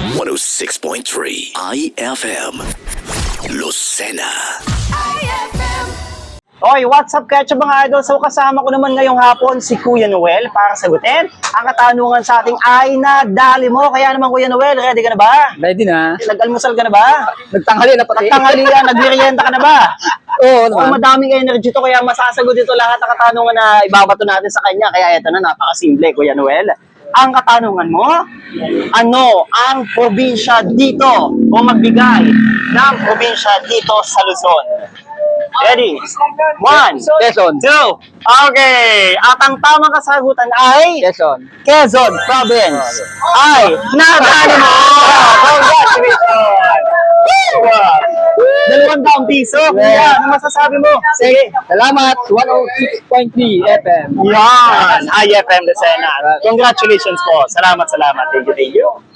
106.3 IFM Lucena. Oy, what's up ketchup mga idol? So kasama ko naman ngayong hapon si Kuya Noel para sagutin ang katanungan sa ating ay na dali mo. Kaya naman Kuya Noel, ready ka na ba? Ready na. Nag-almusal ka na ba? Nagtanghali na pati. Nagtanghalian, nagmerienda ka na ba? Oo Oh, naman. madaming energy to kaya masasagot ito lahat ng katanungan na ibabato natin sa kanya. Kaya ito na, napakasimple Kuya Noel. Ang katanungan mo, ano ang probinsya dito o magbigay ng probinsya dito sa Luzon? Ready? One, Quezon. two, okay. At ang tamang kasagutan ay Quezon. Quezon Province ay nadali mo! Congratulations! Wow. Dalawang daang piso. Kuya, ano masasabi mo? Sige. Salamat. 106.3 FM. Yan! IFM Lucena. Congratulations po. Salamat, salamat. Thank you, thank you.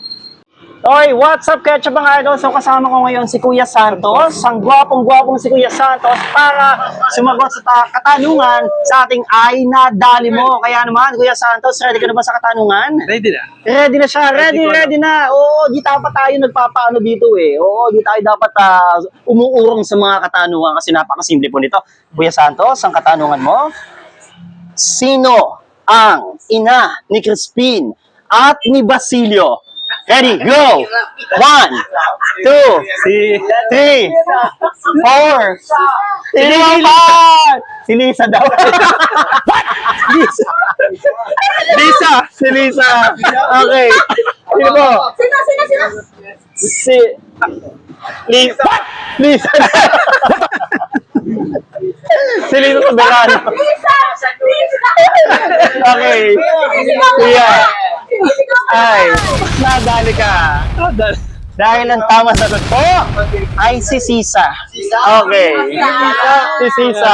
Oy, what's up, Ketchup mga idol? So kasama ko ngayon si Kuya Santos, ang gwapong-gwapong si Kuya Santos para sumagot sa ta- katanungan sa ating ay na dali mo. Kaya naman, Kuya Santos, ready ka na ba sa katanungan? Ready na. Ready na siya, ready, ready na. Oo, di dapat tayo nagpapaano dito eh. Oo, di tayo dapat ah, umuurong sa mga katanungan kasi napakasimple po nito. Kuya Santos, ang katanungan mo, sino ang ina ni Crispin at ni Basilio? Ready, go! One, two, three, four, pa! Si Lisa daw. What? Lisa. Lisa! Si Lisa. Okay. Sino po? Sino, sino, sino? Si... Lisa. Lisa. si Lisa Soberano. Lisa! Lisa! Okay. Kuya. Ay, nadali ka. Dahil ang tama sagot ko ay si Sisa. Okay. Si Sisa.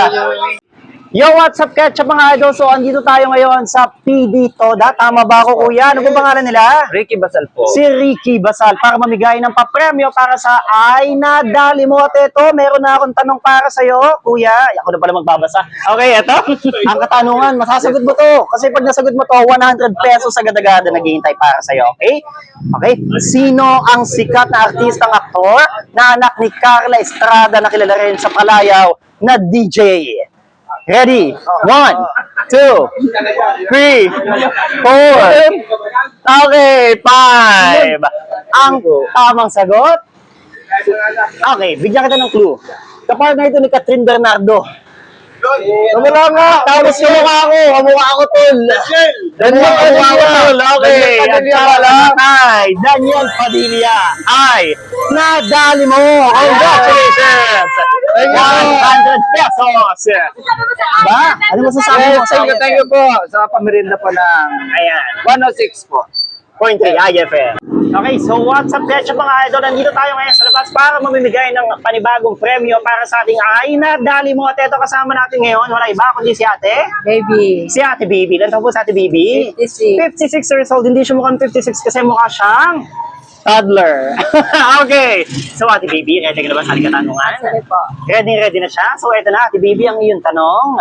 Yo, what's up, Ketchup mga idol? So, andito tayo ngayon sa PD Toda. Tama ba ako, kuya? Ano ba pangalan nila? Ricky Basal po. Si Ricky Basal para mamigay ng papremyo para sa Ay na Dali mo. At ito, meron na akong tanong para sa'yo, kuya. Ako na pala magbabasa. Okay, ito. Ang katanungan, masasagot mo to. Kasi pag nasagot mo to, 100 pesos agad-agad na naghihintay para sa'yo. Okay? Okay. Sino ang sikat na artistang aktor na anak ni Carla Estrada na kilala rin sa Palayaw na DJ? Ready? One, two, three, four. Okay, five. Ang tamang sagot? Okay, bigyan kita ng clue. Kapartner ito ni Catherine Bernardo. Wala nga. Tapos kamukha ako. Kamukha ako, tol. Daniel Padilla. Okay. At pala ay Daniel Padilla. Ay, nadali mo. Congratulations. 100 pesos. Ba? Ano masasabi mo? Thank you, thank you po sa pamirinda po ng Ayan. 106 po. Point 3, IFM. Okay, so what's up, Ketchup mga idol? Nandito tayo ngayon sa labas para mamimigay ng panibagong premyo para sa ating ay na dali mo. At ito kasama natin ngayon, wala iba kundi si ate. Baby. Si ate Bibi. Ilan taon po si ate Bibi? 56. 56 years old. Hindi siya mukhang 56 kasi mukha siyang toddler. okay. So ate Bibi, ready ka na ba sa ating katanungan? Sorry po. Ready, ready na siya. So, eto na, Ate Bibi, ang iyong tanong.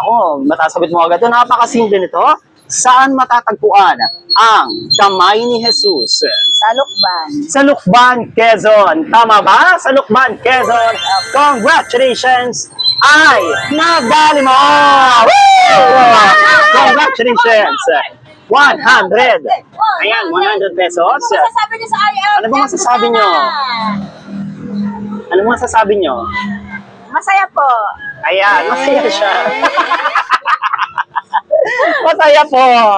Ako, matasagot mo agad. Ito, napakasimple nito. Saan matatagpuan ang kamay ni Jesus? Salukban. Sa Lukban, Quezon. Tama ba? Sa Lukban, Quezon. Congratulations! Ay, nadali mo! Woo! Congratulations! 100! Ayan, 100 pesos. Ano masasabi niyo sa IM? Ano ba masasabi niyo? Ano mo masasabi nyo? Masaya po. Ayan, masaya siya. masaya po.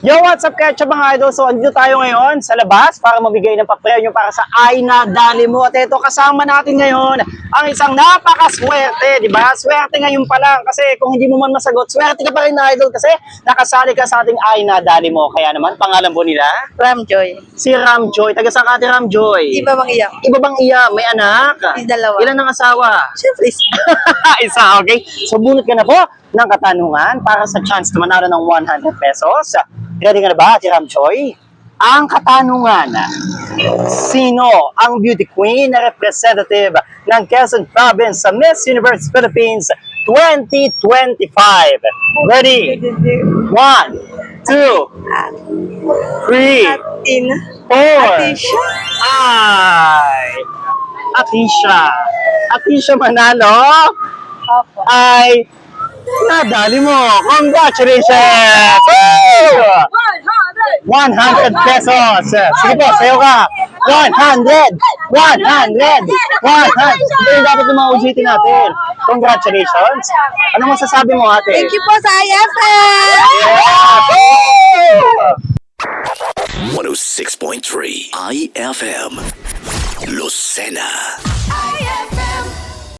Yo, what's up, Ketchup mga idol? So, andito tayo ngayon sa labas para mabigay ng papremyo para sa Ay na Dali mo. At ito, kasama natin ngayon ang isang napakaswerte, di ba? Swerte ngayon pa lang kasi kung hindi mo man masagot, swerte ka pa rin na idol kasi nakasali ka sa ating Ay na Dali mo. Kaya naman, pangalan po nila, Ramjoy. si Ramjoy. Taga saan ka, Ate Ramjoy? Di ba bang iyak? Iba bang iya? May anak? May dalawa. Ilan ang asawa? Siyempre. Isa, okay? So, bunot ka na po ng katanungan para sa chance na manalo ng 100 pesos. Ready ka na ba, Ate Ramjoy? Ang katanungan, sino ang beauty queen na representative ng Quezon Province sa Miss Universe Philippines 2025? Ready? One, two, three, four. Ay! Atisha. Atisha Manalo ay nadali mo. Congratulations! Woo! 100 pesos. Sige po, sayo ka. 100! 100! 100! Ito yung dapat yung mga usitin natin. Congratulations. Ano masasabi mo ate? Thank you po sa IFM! Yeah! Woo! 106.3 IFM Lucena.